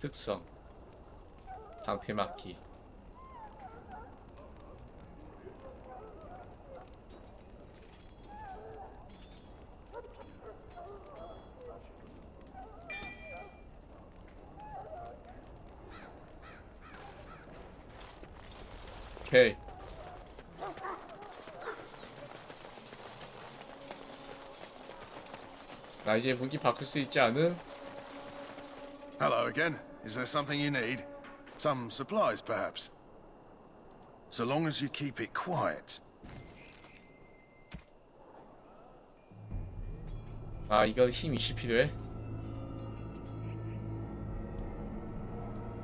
특성 방패 막기 오케이 나 이제 무기 바꿀 수 있지 않은? Hello again. Is there something you need? Some supplies, perhaps? So long as you keep it quiet. 아 이거 힘 20 필요해?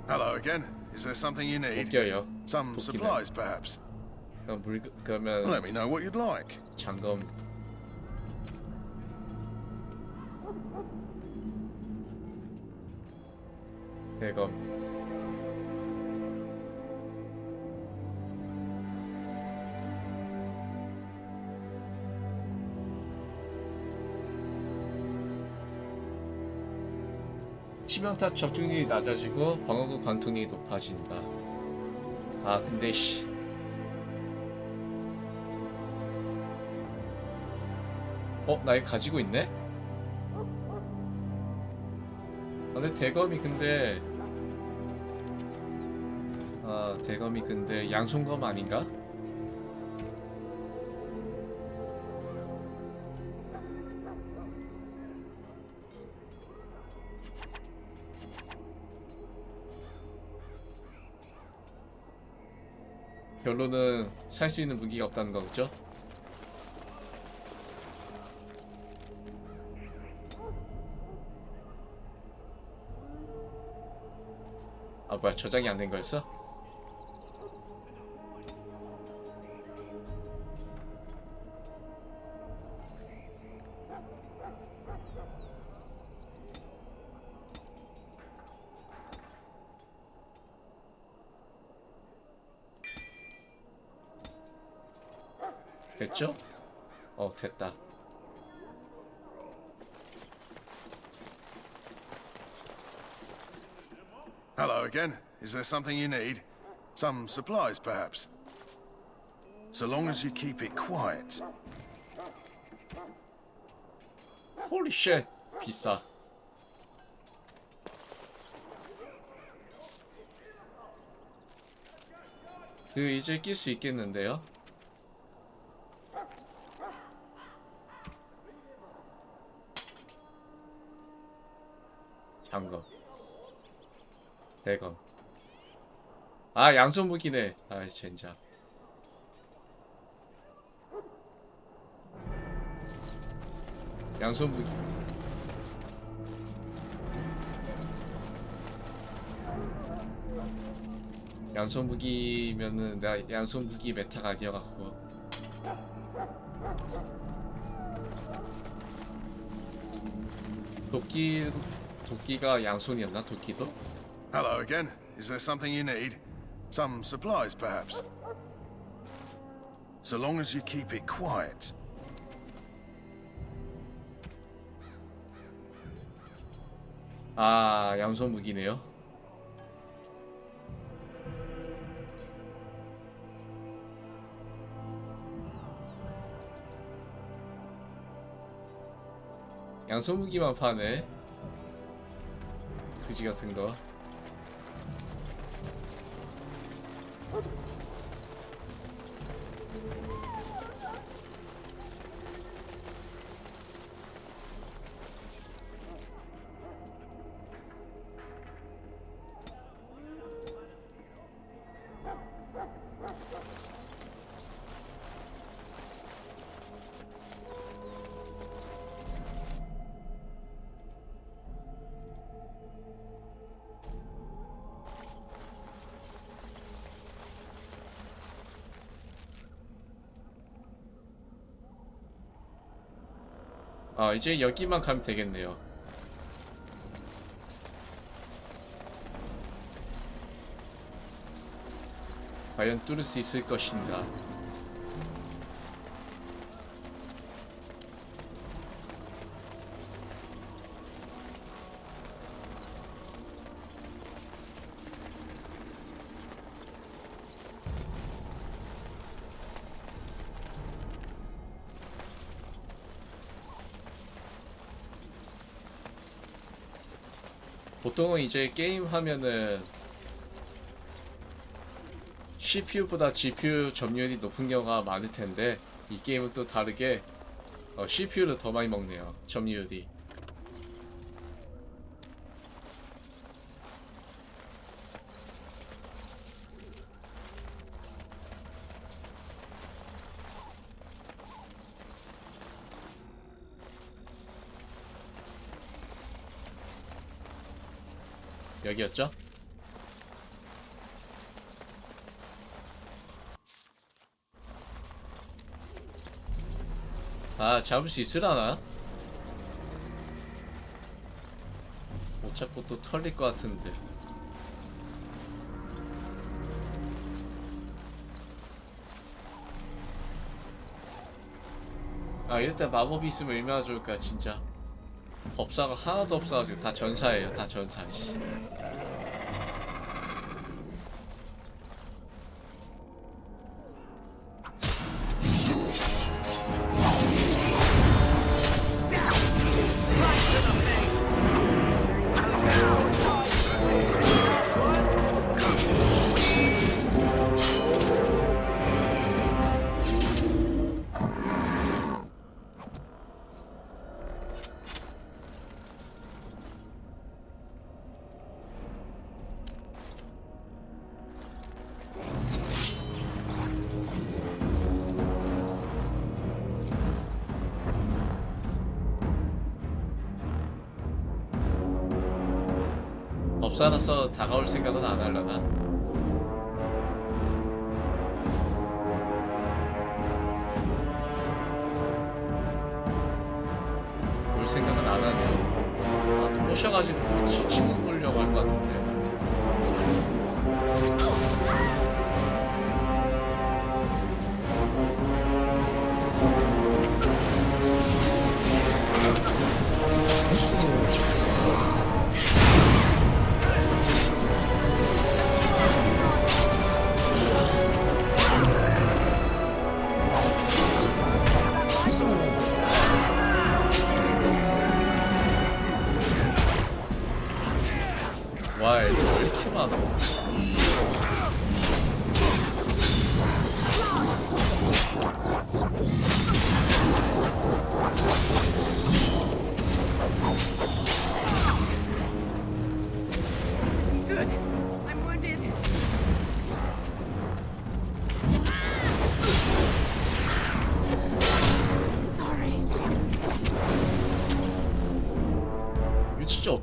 Hello again. Is there something you 못 need? 껴요 Some 도끼네. supplies, perhaps? 그럼 물 Let 그러면 me know what you'd like. 잠금 대검 치명타 적중률이 낮아지고 방어구 관통력이 높아진다. 아 근데 씨 어? 나 이거 가지고 있네? 아, 근데 대검이 근데 아 대검이 근데 양손검 아닌가? 결론은 살 수 있는 무기가 없다는 거죠? 아 뭐야 저장이 안 된 거였어? 됐죠? 어 됐다 Hello again. Is there something you need? Some supplies, perhaps? So long as you keep it quiet. 홀리 쉣 비싸 그 이제 낄 수 있겠는데요? 잠금. 대검. 아 양손 무기네. 아 젠장. 양손 무기 양손 무기면은 내가 양손 무기 메타가 아니어갖고. 도끼 도끼가 양손이었나 도끼도? Hello again. Is there something you need? Some supplies, perhaps? So long as you keep it quiet. 아 양손 무기네요. 양손 무기만 파네. 그지 같은 거. 아 이제 여기만 가면 되겠네요. 과연 뚫을 수 있을 것인가? 보통은 이제 게임 하면은 CPU보다 GPU 점유율이 높은 경우가 많을 텐데 이 게임은 또 다르게 어, CPU를 더 많이 먹네요 점유율이 여기였죠? 아 잡을 수 있으려나? 못 잡고 또 털릴 것 같은데 아 이럴 때 마법이 있으면 얼마나 좋을까 진짜 법사가 하나도 없어가지고 다 전사예요 다 전사 씨. 법사라서 다가올 생각은 안 하려나?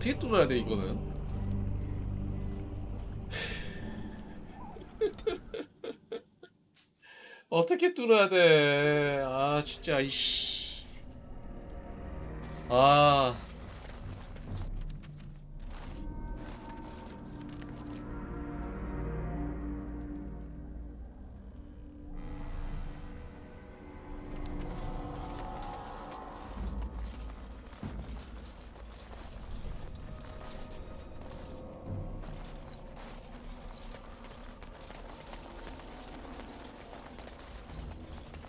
어떻게 뚫어야 돼, 이거는? 어떻게 뚫어야 돼? 아, 진짜, 이씨. 아.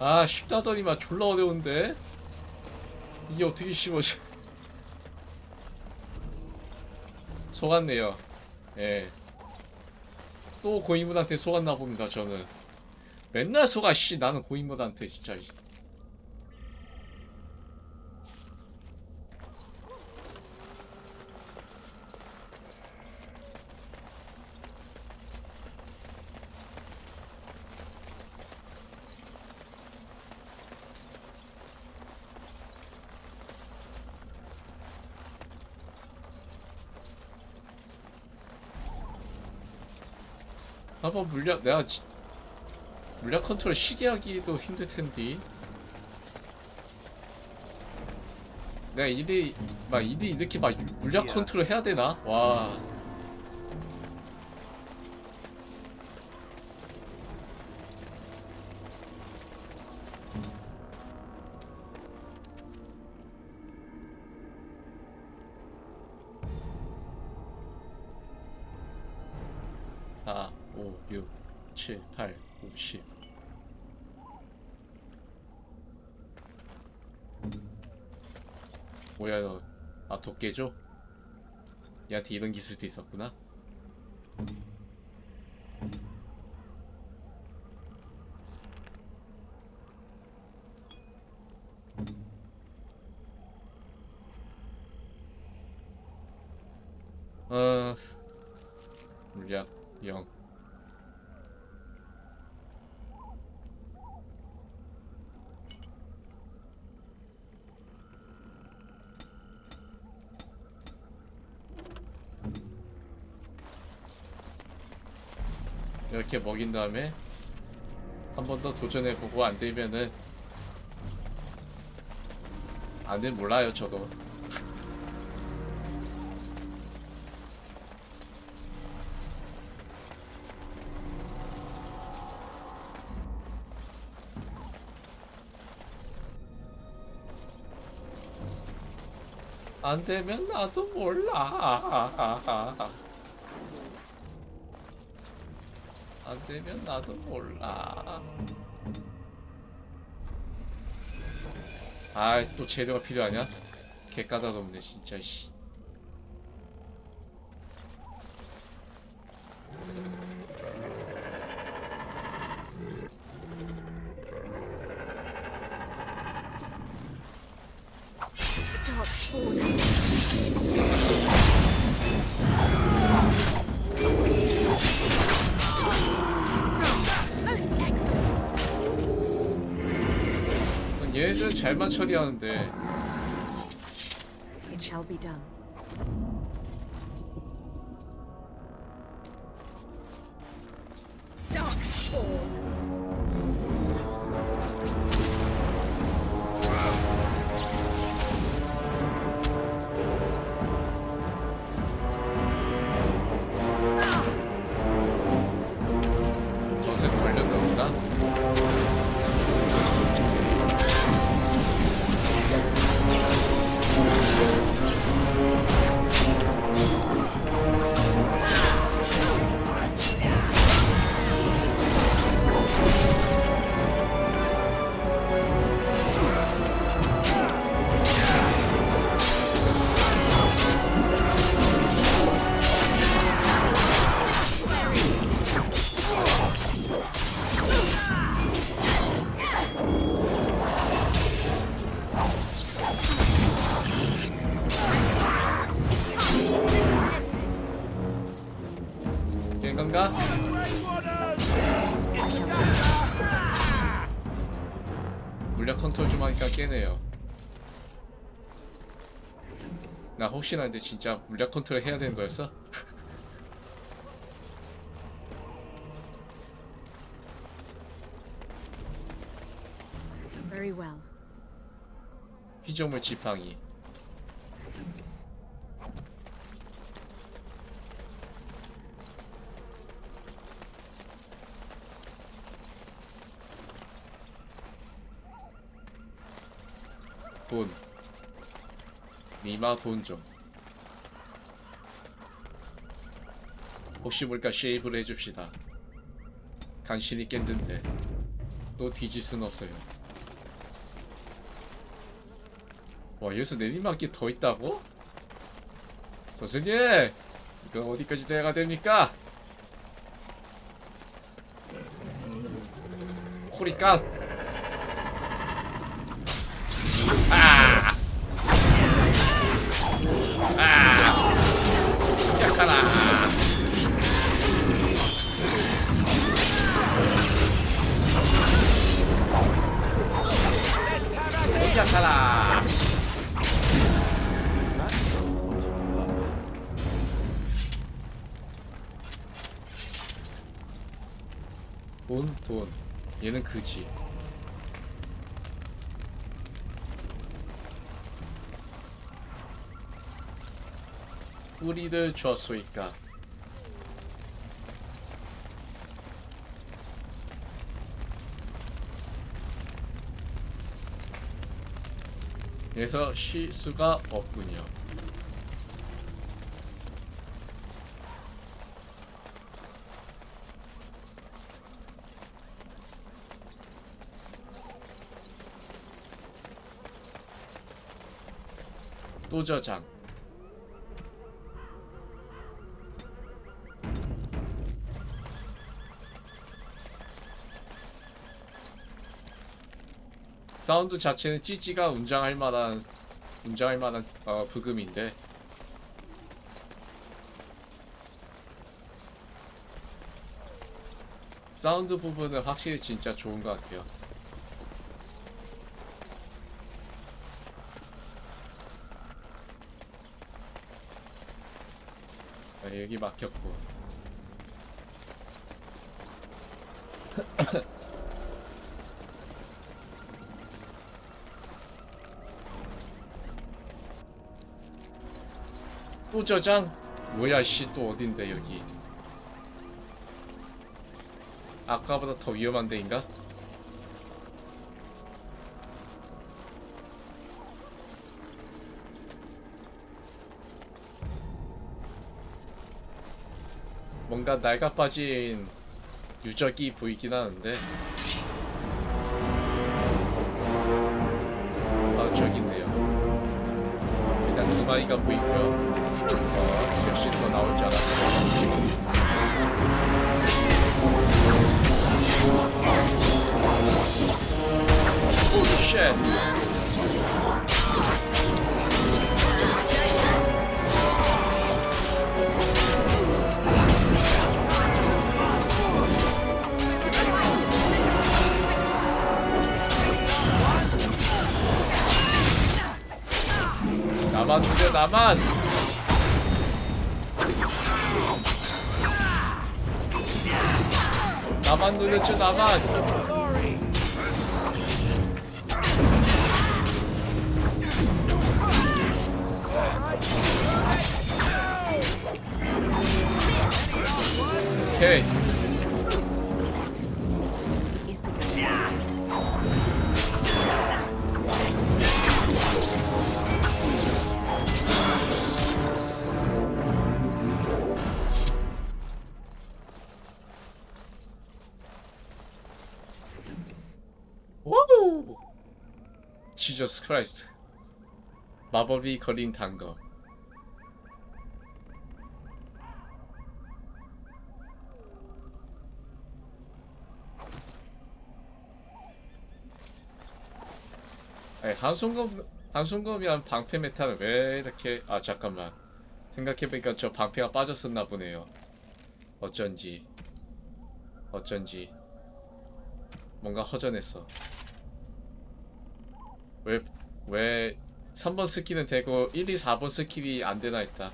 아 쉽다더니만 졸라 어려운데? 이게 어떻게 쉬워져? 속았네요. 예또 고인물한테 속았나 봅니다 저는. 맨날 속아 씨. 나는 고인물한테 진짜 한번 물약 내가 지, 물약 컨트롤 시계 하기도 힘들 텐데. 내가 일이 막 일이 이렇게 막 물약 컨트롤 해야 되나? 와 뭐야 너? 아 도깨죠? 얘한테 이런 기술도 있었구나. 어 물약 0 이렇게 먹인 다음에 한 번 더 도전해보고 안 되면은 안돼 몰라요 저도 안 되면 나도 몰라 안 되면 나도 몰라. 아, 또 재료가 필요하냐? 개 까다롭네, 진짜, 씨. 처리하는데. It shall be done. 된 건가? 물약 컨트롤 좀 하니까 깨네요. 나 혹시나 근데 진짜 물약 컨트롤 해야 되는 거였어? Very well. 피조물 지팡이. 돈. 니마 돈 좀. 혹시 모르니까 쉐이브를 해줍시다. 간신히 깼는데 또 뒤질 순 없어요. 와 여기서 내리막이 더 있다고? 선생님! 이거 어디까지 대가 됩니까? 호리깐! 얘는 그지. 뿌리를 줬소이까. 그래서 쉴 수가 없군요. 또 저장. 사운드 자체는 찌찌가 운장할 만한 운장할 만한 어, 부금인데. 사운드 부분은 확실히 진짜 좋은 것 같아요. 아, 여기 막혔고. 또 저장? 뭐야 씨또 어딘데 여기 아까보다 더 위험한 데인가? 뭔가 낡아 빠진 유적이 보이긴 하는데. 아 저기 있네요. 일단 두 마리가 보이고요. 어, 역시 더 나올 줄 알았어 오, 쉣. 나만. 나만 누려줘 나만. 오케이 오 지저스 크라이스트 마법이 걸린 단거. 아니 한순간 한순간이한 방패 메탈은 왜 이렇게 아 잠깐만. 생각해보니까 저 방패가 빠졌었나 보네요. 어쩐지. 어쩐지. 뭔가 허전했어 왜, 왜 3번 스킬은 되고 1, 2, 4번 스킬이 안 되나 했다.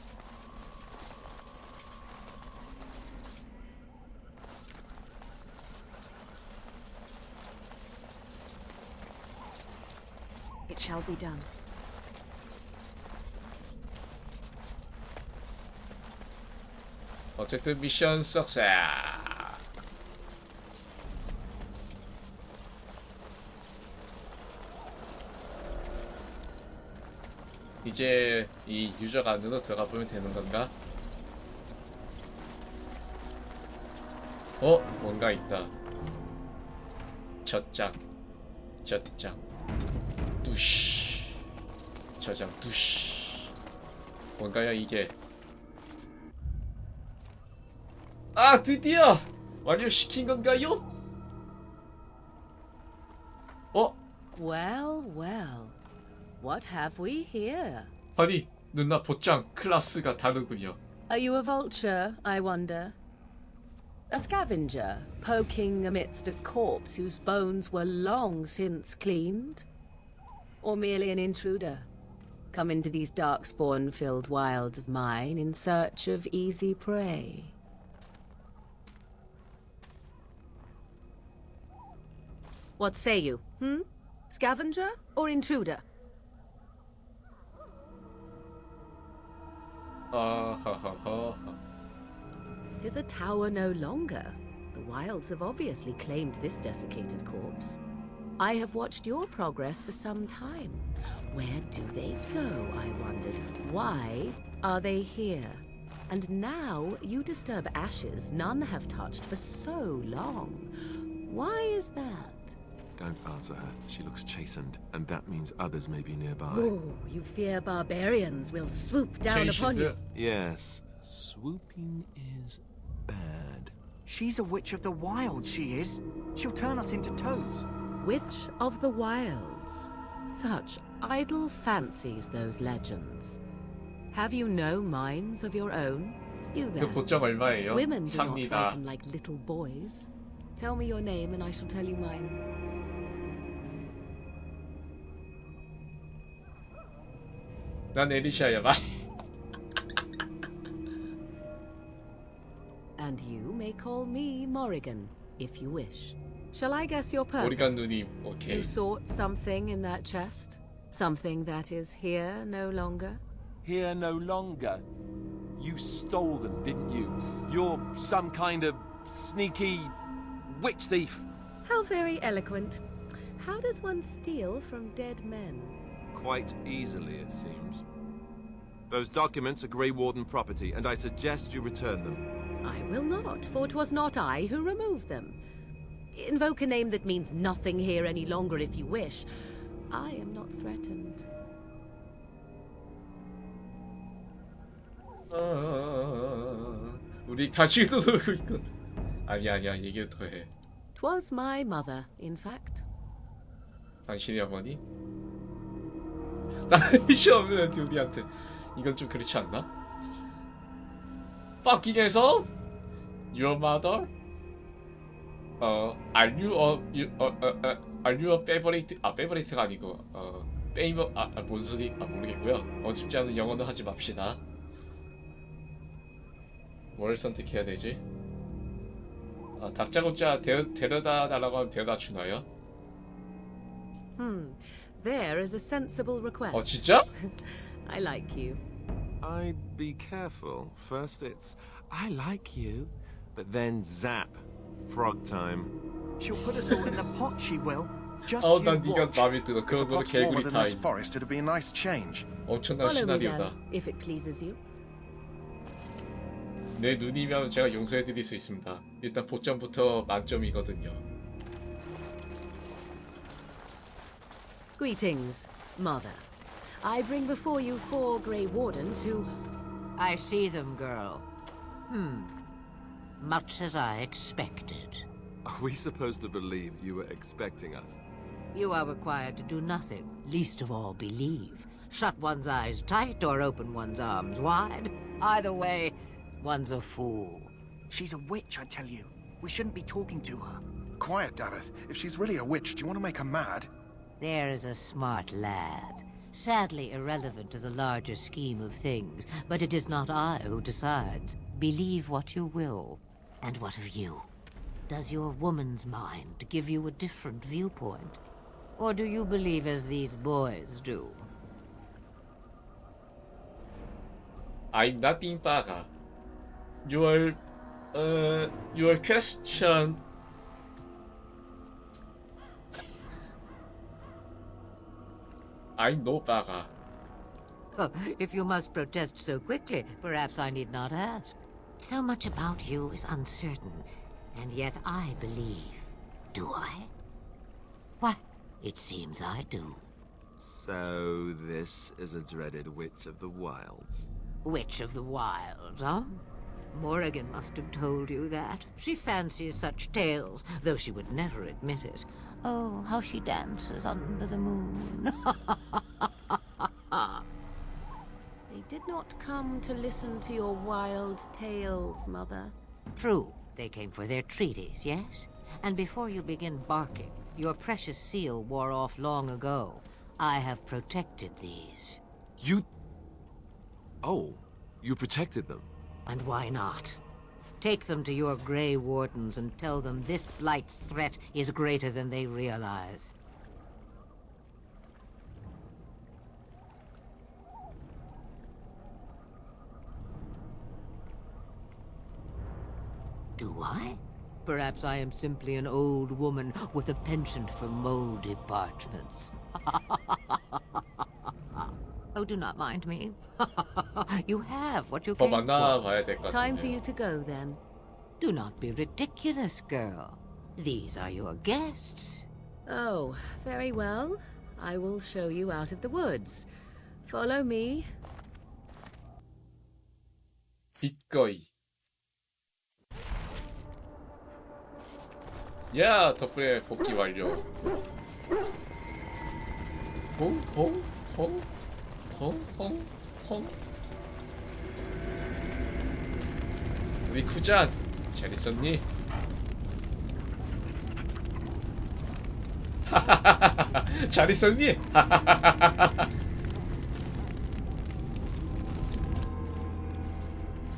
It shall be done. 어쨌든 미션 석세. 이제 이 유적 안으로 들어가 보면 되는 건가? 어? 뭔가 있다. 젖장. 젖장. 뚜시. 저장 뚜시. 뭔가요 이게? 아 드디어 완료시킨 건가요? 어? Well, well. What have we here? 아니 누나 보짱 클라스가 다르군요 Are you a vulture, I wonder? A scavenger, poking amidst a corpse whose bones were long since cleaned? Or merely an intruder, come into these darkspawn filled wilds of mine in search of easy prey? What say you, hmm? Scavenger or intruder? Tis a tower no longer. The wilds have obviously claimed this desiccated corpse. I have watched your progress for some time. Where do they go, I wondered. Why are they here? And now you disturb ashes none have touched for so long. Why is that? Don't answer her. She looks chastened, and that means others may be nearby. Oh, you fear barbarians will swoop down Chase upon you. Yes, swooping is bad. She's a witch of the wilds, she is. She'll turn us into toads. Witch of the wilds. Such idle fancies, those legends. Have you no minds of your own? You there. Women do not frighten like little boys. Tell me your name and I shall tell you mine. And you may call me Morrigan if you wish. Shall I guess your purpose? Okay. You sought something in that chest? Something that is here no longer? Here no longer. You stole them, didn't you? You're some kind of sneaky witch thief. How very eloquent. How does one steal from dead men? Quite easily, it seems. Those documents are Grey Warden property, and I suggest you return them. I will not, for 'twas not I who removed them. Invoke a name that means nothing here any longer if you wish. I am not threatened. 아, 우리 다시 누르고 있군. 아니야 아니야 얘기를 더 해. 'Twas my mother, in fact. 당신의 어머니? 나이시 없는 애한테 우리한테 이건 좀 그렇지 않나? 빡킹에서 Your mother? 어, are you a, you, 어, 어, 어, are you a favorite? 아, favorite가 아니고 어, favor, 아, 아, 뭔 소리? 아, 모르겠고요. 어줍지 않은 영어는 하지 맙시다. 뭘 선택해야 되지? 아, 다짜고짜 데, 데려다 달라고 하면 데려다 주나요? Hmm. There is a sensible request. 어, 진짜? I like you. I'd be careful. First it's, I like you, but then zap. Frog time. She'll put us all in a pot, she will. Just 어, you 난 네가 watch. 마음에 들어. If the 그런 거는 pot's warmer 개구리 than this 타임. forest, it'd be a nice change. 엄청난 Follow me 시나리오다. then, if it pleases you. 내 눈이면 제가 용서해드릴 수 있습니다. 일단 보점부터 만점이거든요. Greetings, Mother. I bring before you four Grey Wardens who. I see them, girl. Hmm. Much as I expected. Are we supposed to believe you were expecting us? You are required to do nothing, least of all believe. Shut one's eyes tight or open one's arms wide. Either way, one's a fool. She's a witch, I tell you. We shouldn't be talking to her. Quiet, damn it. If she's really a witch, do you want to make her mad? There is a smart lad. Sadly irrelevant to the larger scheme of things, but it is not I who decides. Believe what you will. And what of you? Does your woman's mind give you a different viewpoint? Or do you believe as these boys do? I'm nothing baga. Your, uh, your question. I'm no baga. Oh, if you must protest so quickly, perhaps I need not ask. So much about you is uncertain, and yet I believe. Do I? Why, it seems I do. So this is a dreaded witch of the wilds. Witch of the Wilds, huh? Morrigan must have told you that. She fancies such tales, though she would never admit it. Oh, how she dances under the moon. They did not come to listen to your wild tales, Mother. True, they came for their treaties, yes? And before you begin barking, your precious seal wore off long ago. I have protected these. You. Oh, you protected them. And why not? Take them to your Grey Wardens and tell them this Blight's threat is greater than they realize. Do I? Perhaps I am simply an old woman with a penchant for moldy parchments. oh, do not mind me. you have what you 더 came for. 만나봐야 될 것 Time for 같은데. you to go then. Do not be ridiculous, girl. These are your guests. Oh, very well. I will show you out of the woods. Follow me. 빛거이. 야 덕분에 복귀 완료. 홍홍홍 홍홍홍 우리 쿠잔 잘 있었니? 잘 있었니?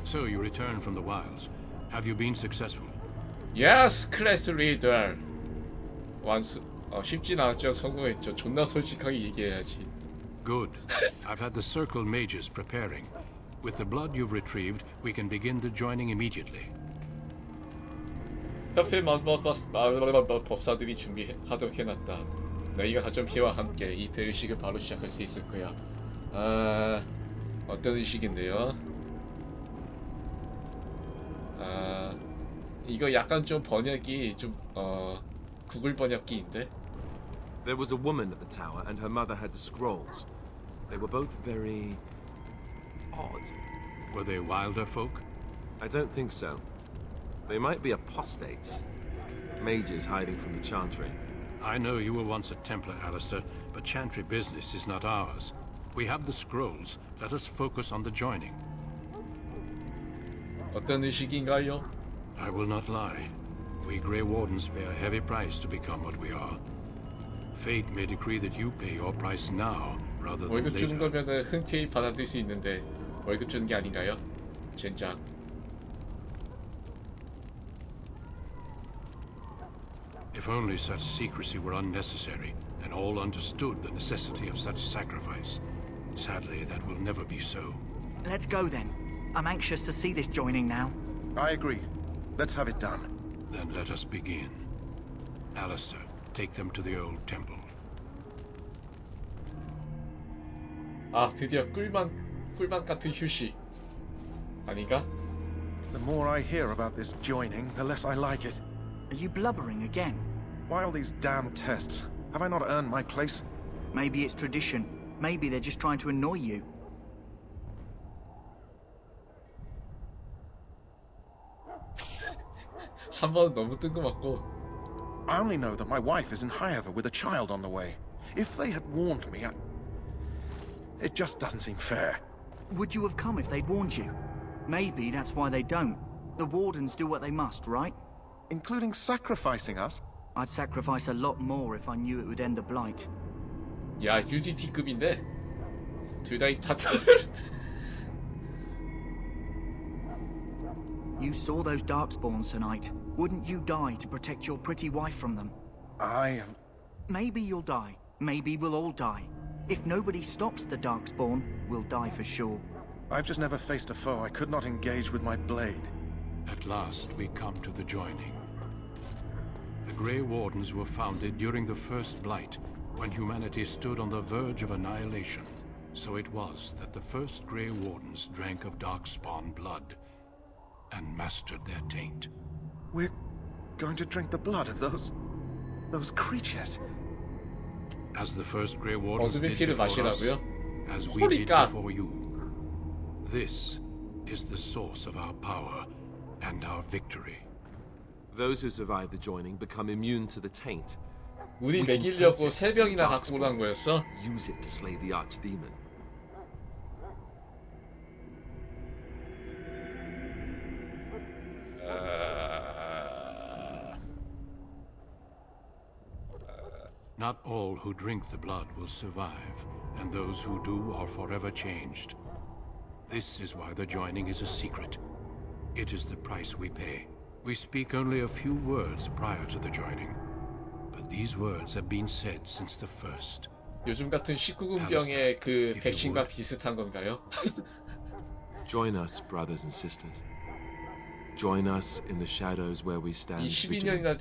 So you returned from the wilds. Have you been successful? 예스 클래스 리더 완수 어, 쉽진 않았죠 성공했죠 존나 솔직하게 얘기해야지 Good. I've had the circle mages preparing. With the blood you've retrieved, we can begin the joining immediately. 협회 마법버스 법사들이 준비하도록 해놨다 너희가 가져온 피와 함께 이 배의식을 바로 시작할 수 있을 거야 아 어떤 의식인데요 아 이거 약간 좀 번역이 좀어 구글 번역기인데 There was a woman at the tower, and her mother had the scrolls. They were both very. odd. Were they wilder folk? I don't think so. They might be apostates. Mages hiding from the Chantry. I know you were once a Templar, Alistair, but Chantry business is not ours. We have the scrolls. Let us focus on the joining. 어떤 의식인가요? I will not lie. We Grey Wardens pay a heavy price to become what we are. Fate may decree that you pay your price now rather than 월급 주는 later. 거면은 흔쾌히 받아들일 수 있는데 월급 주는 게 아닌가요? 젠장 If only such secrecy were unnecessary, and all understood the necessity of such sacrifice. Sadly, that will never be so. Let's go then. I'm anxious to see this joining now. I agree. Let's have it done. Then let us begin. Alistair, take them to the old temple. 아 드디어 꿀맛 꿀맛 같은 휴식 아닌가? The more I hear about this joining, the less I like it. Are you blubbering again? Why all these damn tests? Have I not earned my place? Maybe it's tradition. Maybe they're just trying to annoy you. 삼번 너무 뜬금없고 I only know that my wife is in Highover with a child on the way. If they had warned me, I... It just doesn't seem fair. Would you have come if they'd warned you? Maybe that's why they don't. The Wardens do what they must, right? Including sacrificing us? I'd sacrifice a lot more if I knew it would end the Blight. 야 UGT급인데 둘 다 입탔다 You saw those Darkspawns tonight. Wouldn't you die to protect your pretty wife from them? I am... Maybe you'll die. Maybe we'll all die. If nobody stops the Darkspawn, we'll die for sure. I've just never faced a foe I could not engage with my blade. At last, we come to the joining. The Grey Wardens were founded during the First Blight, when humanity stood on the verge of annihilation. So it was that the first Grey Wardens drank of Darkspawn blood and mastered their taint. We're going to drink the blood of those... those creatures. As the first Grey Wardens 어둠의 did 피를 before us, 마시라고요? as we Holy did God. before you. This is the source of our power and our victory. Those who survive the joining become immune to the taint. 우리 We can 먹이려고 sense 세 it. 병이나 Darkspawn. 갖고 간 거였어? Use it to slay the archdemon. Not all who drink the blood will survive, and those who do are forever changed. This is why the joining is a secret. It is the price we pay. We speak only a few words prior to the joining, but these words have been said since the first. 요즘 같은 19금병의 그 백신과 비슷한 건가요? Join us, brothers and sisters. Join us in the shadows where we stand. 이 vigilant. 12년이나